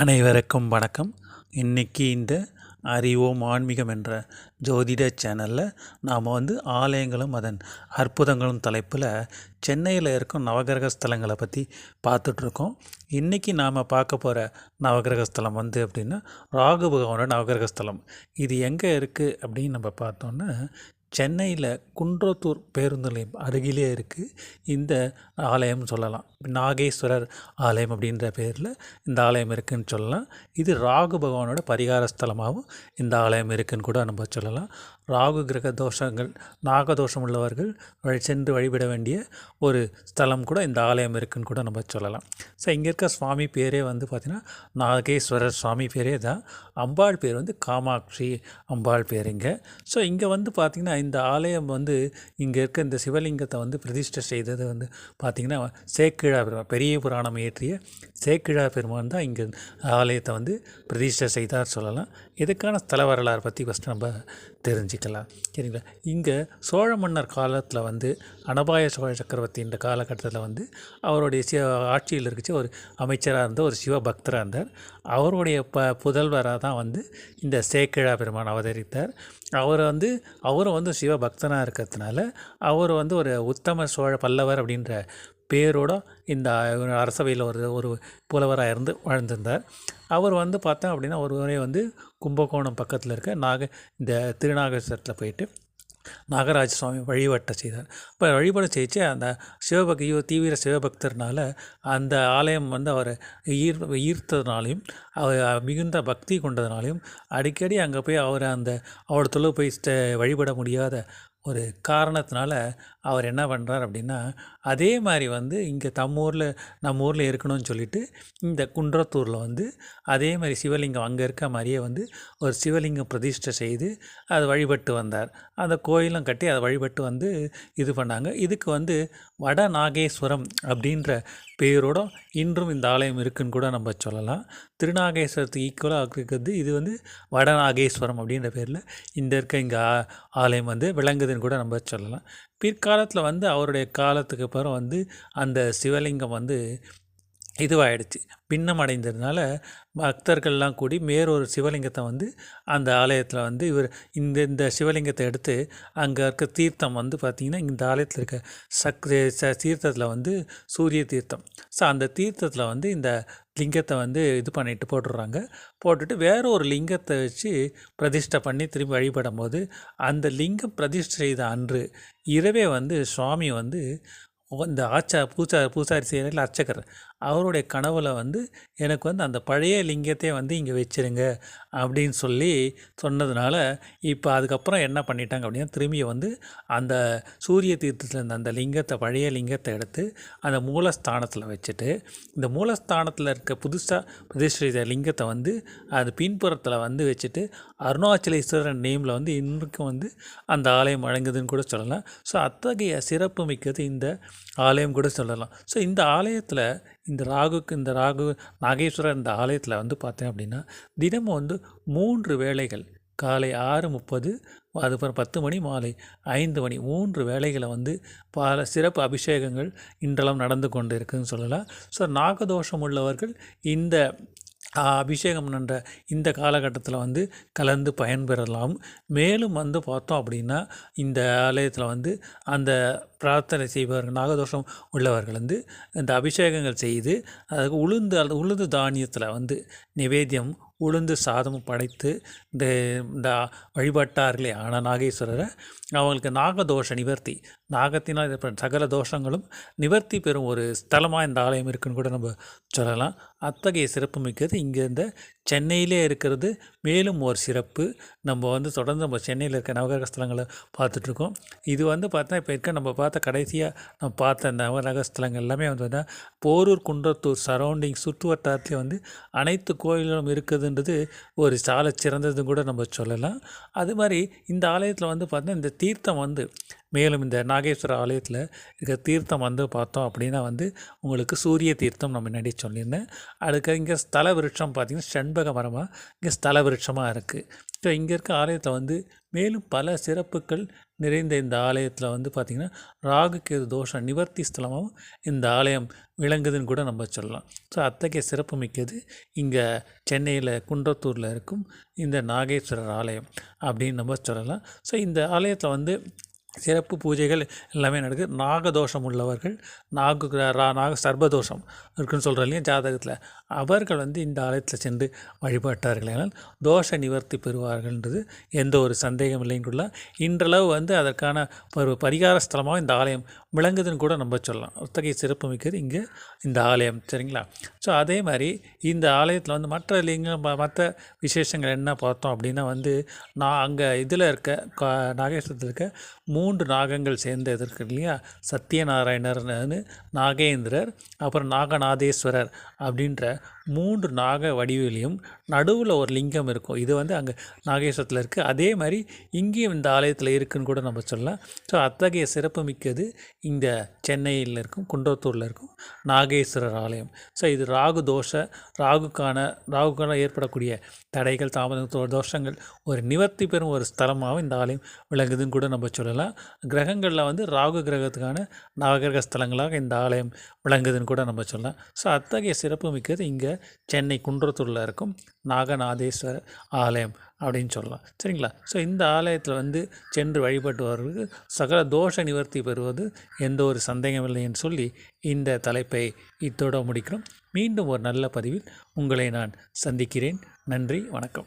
அனைவருக்கும் வணக்கம். இன்றைக்கி இந்த அறிவோம் ஆன்மீகம் என்ற ஜோதிட சேனலில் நாம் வந்து ஆலயங்களும் அதன் அற்புதங்களும் தலைப்பில் சென்னையில் இருக்கும் நவகிரக ஸ்தலங்களை பற்றி பார்த்துட்ருக்கோம். இன்றைக்கி நாம் பார்க்க போகிற நவகிரக ஸ்தலம் வந்து அப்படின்னா ராகு பகவானோட நவகிரக ஸ்தலம். இது எங்கே இருக்குது அப்படின்னு நம்ம பார்த்தோன்னா சென்னையில் குன்றத்தூர் பேருந்து நிலையம் அருகிலே இருக்குது இந்த ஆலயம் சொல்லலாம். நாகேஸ்வரர் ஆலயம் அப்படின்ற பேரில் இந்த ஆலயம் இருக்குதுன்னு சொல்லலாம். இது ராகு பகவானோட பரிகார ஸ்தலமாகவும் இந்த ஆலயம் இருக்குதுன்னு கூட நம்ம சொல்லலாம். ராகு கிரக தோஷங்கள் நாகதோஷம் உள்ளவர்கள் வழி சென்று வழிபட வேண்டிய ஒரு ஸ்தலம் கூட இந்த ஆலயம் இருக்குன்னு கூட நம்ம சொல்லலாம். ஸோ இங்கே இருக்க சுவாமி பேரே வந்து பார்த்திங்கன்னா நாகேஸ்வரர் சுவாமி பேரே தான். அம்பாள் பேர் வந்து காமாட்சி அம்பாள் பேர் இங்கே. ஸோ இங்கே வந்து பார்த்திங்கன்னா இந்த ஆலயம் வந்து இங்கே இருக்க இந்த சிவலிங்கத்தை வந்து பிரதிஷ்டை செய்தது வந்து பார்த்திங்கன்னா சேக்கிழா பெருமான் பெரிய புராணம் இயற்றிய சேக்கிழா பெருமான் தான் இங்கே ஆலயத்தை வந்து பிரதிஷ்டை செய்தார் சொல்லலாம். இதுக்கான ஸ்தல வரலாறு பற்றி ஃபஸ்ட்டு நம்ம தெரிஞ்சுக்கலாம். சரிங்களா? இங்கே சோழ மன்னர் காலத்தில் வந்து அனபாய சோழ சக்கரவர்த்தின்ற காலகட்டத்தில் வந்து அவருடைய சி ஆட்சியில் இருந்துச்சு ஒரு அமைச்சராக இருந்த ஒரு சிவபக்தராக இருந்தார். அவருடைய ப புதல்வராக தான் வந்து இந்த சேக்கிழா பெருமான் அவதரித்தார். அவர் வந்து அவரும் வந்து சிவபக்தனாக இருக்கிறதுனால அவர் வந்து ஒரு உத்தம சோழ பல்லவர் அப்படின்ற பேரோட இந்த அரசவையில் ஒரு ஒரு புலவராக இருந்து வாழ்ந்திருந்தார். அவர் வந்து பார்த்தோம் அப்படின்னா ஒரு முறை வந்து கும்பகோணம் பக்கத்தில் இருக்க நாக இந்த திருநாகேஸ்வரத்தில் போயிட்டு நாகராஜ சுவாமி வழிபட்ட செய்தார். இப்போ வழிபாடு செய்ச்சு அந்த சிவபக்தி தீவிர சிவபக்தர்னால அந்த ஆலயம் வந்து அவரை ஈர் ஈர்த்ததுனாலையும் அவர் மிகுந்த பக்தி கொண்டதுனாலையும் அடிக்கடி அங்கே போய் அவரை அந்த அவரோட தொழில் போய் வழிபட முடியாத ஒரு காரணத்தினால அவர் என்ன பண்ணுறார் அப்படின்னா அதே மாதிரி வந்து இங்கே தம் ஊரில் நம்ம ஊரில் இருக்கணும்னு சொல்லிட்டு இந்த குன்றத்தூரில் வந்து அதே மாதிரி சிவலிங்கம் அங்கே இருக்க மாதிரியே வந்து ஒரு சிவலிங்கம் பிரதிஷ்டை செய்து அதை வழிபட்டு வந்தார். அந்த கோயிலும் கட்டி அதை வழிபட்டு வந்து இது பண்ணாங்க. இதுக்கு வந்து வட நாகேஸ்வரம் அப்படின்ற பேரோட இன்றும் இந்த ஆலயம் இருக்குன்னு கூட நம்ம சொல்லலாம். திருநாகேஸ்வரத்துக்கு ஈக்குவலாக இருக்கிறது. இது வந்து வடநாகேஸ்வரம் அப்படின்ற பேரில் இந்த இருக்க இங்கே ஆலயம் வந்து விளங்குதுன்னு கூட நம்ம சொல்லலாம். பிற்காலத்தில் வந்து அவருடைய காலத்துக்கு அப்புறம் வந்து அந்த சிவலிங்கம் வந்து இதுவாகிடுச்சு பின்னம் அடைந்ததுனால பக்தர்கள்லாம் கூடி மேறொரு சிவலிங்கத்தை வந்து அந்த ஆலயத்தில் வந்து இவர் இந்த இந்த சிவலிங்கத்தை எடுத்து அங்கே இருக்க தீர்த்தம் வந்து பார்த்திங்கன்னா இந்த ஆலயத்தில் இருக்க சக் தீர்த்தத்தில் வந்து சூரிய தீர்த்தம். ஸோ அந்த தீர்த்தத்தில் வந்து இந்த லிங்கத்தை வந்து இது பண்ணிட்டு போட்டுடுறாங்க போட்டுட்டு வேற ஒரு லிங்கத்தை வச்சு பிரதிஷ்டை பண்ணி திரும்பி வழிபடும் போது அந்த லிங்கம் பிரதிஷ்டை செய்த அன்று இரவே வந்து சுவாமி வந்து இந்த ஆச்சா பூசா பூசாரி செய்கிற அர்ச்சகர். அவருடைய கனவில் வந்து எனக்கு வந்து அந்த பழைய லிங்கத்தை வந்து இங்கே வச்சுருங்க அப்படின்னு சொல்லி சொன்னதுனால இப்போ அதுக்கப்புறம் என்ன பண்ணிட்டாங்க அப்படின்னா திரும்பி வந்து அந்த சூரிய தீர்த்தத்தில் இருந்த அந்த லிங்கத்தை பழைய லிங்கத்தை எடுத்து அந்த மூலஸ்தானத்தில் வச்சுட்டு இந்த மூலஸ்தானத்தில் இருக்க புதுசாக பிரதிஷ்ட லிங்கத்தை வந்து அது பின்புறத்தில் வந்து வச்சுட்டு அருணாச்சலேஸ்வரர் நேமில் வந்து இன்றைக்கும் வந்து அந்த ஆலயம் வழங்குதுன்னு கூட சொல்லலாம். ஸோ அத்தகைய சிறப்பு மிக்கது இந்த ஆலயம் கூட சொல்லலாம். ஸோ இந்த ஆலயத்தில் இந்த ராகுக்கு இந்த ராகு நாகேஸ்வரர் இந்த ஆலயத்தில் வந்து பார்த்தேன் அப்படின்னா தினமும் வந்து மூன்று வேளைகள் காலை ஆறு முப்பது அதுக்கப்புறம் பத்து மணி மாலை ஐந்து மணி மூன்று வேலைகளை வந்து பல சிறப்பு அபிஷேகங்கள் இன்றெல்லாம் நடந்து கொண்டு இருக்குதுன்னு சொல்லலாம். ஸோ நாகதோஷம் உள்ளவர்கள் இந்த அபிஷேகம் என்ற இந்த காலகட்டத்தில் வந்து கலந்து பயன்பெறலாம். மேலும் வந்து பார்த்தோம் அப்படின்னா இந்த ஆலயத்தில் வந்து அந்த பிரார்த்தனை செய்பவர்கள் நாகதோஷம் உள்ளவர்கள் வந்து இந்த அபிஷேகங்கள் செய்து அதுக்கு உளுந்து அல்லது உளுந்து தானியத்தில் வந்து நிவேத்தியம் உளுந்து சாதம் படைத்து இந்த இந்த வழிபட்டார்களே ஆன நாகேஸ்வரரை. அவங்களுக்கு நாகதோஷ நிவர்த்தி. நாகத்தினால் சகல தோஷங்களும் நிவர்த்தி பெறும் ஒரு ஸ்தலமாக இந்த ஆலயம் இருக்குன்னு கூட நம்ம சொல்லலாம். அத்தகைய சிறப்பு மிக்கது இங்கே இந்த சென்னையிலே இருக்கிறது. மேலும் ஒரு சிறப்பு. நம்ம வந்து தொடர்ந்து நம்ம சென்னையில் இருக்க நவகிரக ஸ்தலங்களை பார்த்துட்ருக்கோம். இது வந்து பார்த்தா இப்போ இருக்க நம்ம பார்த்த கடைசியாக நம்ம பார்த்த நவகிரக ஸ்தலங்கள் எல்லாமே வந்து போரூர் குன்றத்தூர் சரௌண்டிங் சுற்று வட்டாரத்துலேயே வந்து அனைத்து கோயில்களும் இருக்குது. இருக்குதுன்றது ஒரு சாலை சிறந்ததுன்னு கூட நம்ம சொல்லலாம். அது மாதிரி இந்த ஆலயத்தில் வந்து பார்த்தா இந்த தீர்த்தம் வந்து மேலும் இந்த நாகேஸ்வர ஆலயத்தில் இருக்க தீர்த்தம் வந்து பார்த்தோம் அப்படின்னா வந்து உங்களுக்கு சூரிய தீர்த்தம் நம்ம முன்னாடி சொல்லியிருந்தேன். அதுக்கு இங்கே ஸ்தல விருட்சம் பார்த்திங்கன்னா செண்பக மரமாக இங்கே ஸ்தல விருட்சமாக இருக்குது ஸோ இங்கே இருக்க ஆலயத்தில் வந்து மேலும் பல சிறப்புகள் நிறைந்த இந்த ஆலயத்தில் வந்து பார்த்திங்கன்னா ராகு கேது தோஷ நிவர்த்தி ஸ்தலமாகவும் இந்த ஆலயம் விளங்குதுன்னு கூட நம்ம சொல்லலாம். ஸோ அத்தகைய சிறப்பு மிக்கது இங்கே சென்னையில் குன்றத்தூரில் இருக்கும் இந்த நாகேஸ்வரர் ஆலயம் அப்படின்னு நம்ம சொல்லலாம். ஸோ இந்த ஆலயத்தில் வந்து சிறப்பு பூஜைகள் எல்லாமே நடக்குது. நாகதோஷம் உள்ளவர்கள் நாகு ரா நாக சர்பதோஷம் இருக்குன்னு சொல்கிறோம் இல்லையா ஜாதகத்தில். அவர்கள் வந்து இந்த ஆலயத்தில் சென்று வழிபட்டார்கள் ஆனால் தோஷ நிவர்த்தி பெறுவார்கள்ன்றது எந்த ஒரு சந்தேகம் இல்லைங்குள்ள இன்றளவு வந்து அதற்கான ஒரு பரிகார ஸ்தலமாக இந்த ஆலயம் விளங்குதுன்னு கூட நம்ம சொல்லலாம். அத்தகைய சிறப்பு மிக்கது இங்கே இந்த ஆலயம். சரிங்களா? ஸோ அதே மாதிரி இந்த ஆலயத்தில் வந்து மற்ற லிங்கம் மற்ற விசேஷங்கள் என்ன பார்த்தோம் அப்படின்னா வந்து நான் அங்கே இதில் இருக்க நாகேஸ்வரத்தில் இருக்க மூன்று நாகங்கள் சேர்ந்த இருக்கு இல்லையா? சத்யநாராயணர்னு நாகேந்திரர் அப்புறம் நாகநாதேஸ்வரர் அப்படின்ற மூன்று நாக வடிவிலையும் நடுவில் ஒரு லிங்கம் இருக்கும். இது வந்து அங்கே நாகேஸ்வரத்தில் இருக்குது அதே மாதிரி இங்கேயும் இந்த ஆலயத்தில் இருக்குதுன்னு கூட நம்ம சொல்லலாம். ஸோ அத்தகைய சிறப்பு மிக்கது இந்த சென்னையில் இருக்கும் குன்றத்தூரில் இருக்கும் நாகேஸ்வரர் ஆலயம். ஸோ இது ராகு தோஷ ராகுக்கான ராகுக்கான ஏற்படக்கூடிய தடைகள் தாமதம் தோஷங்கள் ஒரு நிவர்த்தி பெறும் ஒரு ஸ்தலமாகவும் இந்த ஆலயம் விளங்குதுன்னு கூட நம்ம சொல்லலாம். கிரகங்களில் வந்து ராகு கிரகத்துக்கான நவகிரக ஸ்தலங்களாக இந்த ஆலயம் விளங்குதுன்னு கூட நம்ம சொல்லலாம். ஸோ அத்தகைய சிறப்பு மிக்கது இங்கே சென்னை குன்றத்தூரில் இருக்கும் நாகநாதேஸ்வரர் ஆலயம் அப்படின்னு சொல்லலாம். சரிங்களா? ஸோ இந்த ஆலயத்தில் வந்து சென்று வழிபட்டு சகல தோஷ நிவர்த்தி பெறுவது எந்த ஒரு சந்தேகமில்லை என்று சொல்லி இந்த தலைப்பை இத்தோடு முடிக்கிறோம். மீண்டும் ஒரு நல்ல பதிவில் உங்களை நான் சந்திக்கிறேன். நன்றி வணக்கம்.